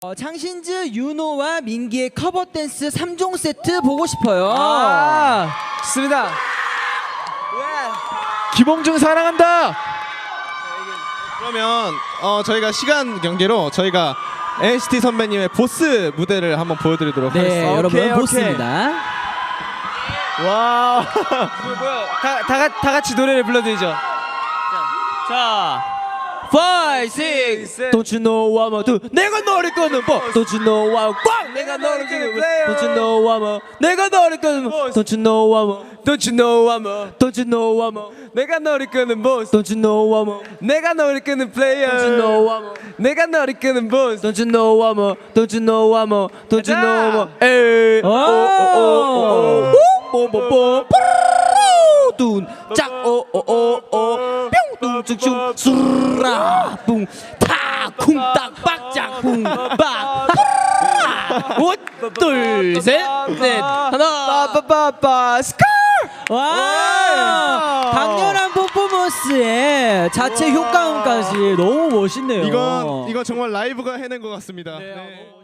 어, 창신즈 윤호와 민기의 커버 댄스 3종 세트 보고 싶어요. 아, 좋습니다. 김홍중 사랑한다. 그러면 어, 저희가 시간 경계로 저희가 NCT 선배님의 보스 무대를 한번 보여드리도록 네, 하겠습니다. 여러분 오케이, 오케이. 보습니다. 와. 다, 다, 같- 다 같이 노래를 불러드리죠. 자. 5, 6, 7 Don't you know I'm a do 내가 너를 끄는 법 Don't you know I'm 꽝 내가 너를 끄는 법 Don't you know I'm a 내가 너를 끄는 법 Don't you know I'm a Don't you know I'm a Don't you know I'm a 내가 너를 끄는 boss Don't you know I'm a 내가 너를 끄는 player Don't you know I'm a 내가 너를 끄는 boss Don't you know I'm a Don't you know I'm a Don't you know I'm a 에이 오! 뽀뽀뽀 둔짝 오오오오 뿅뚱충충 수라 뿡타 쿵딱 빡짝 쿵빡 옷둘셋넷 하나 빠빠빠 스카 와! 강렬한 퍼포먼스에 자체 효과음까지 너무 멋있네요. 이건 이건 정말 라이브가 해낸 것 같습니다. 네.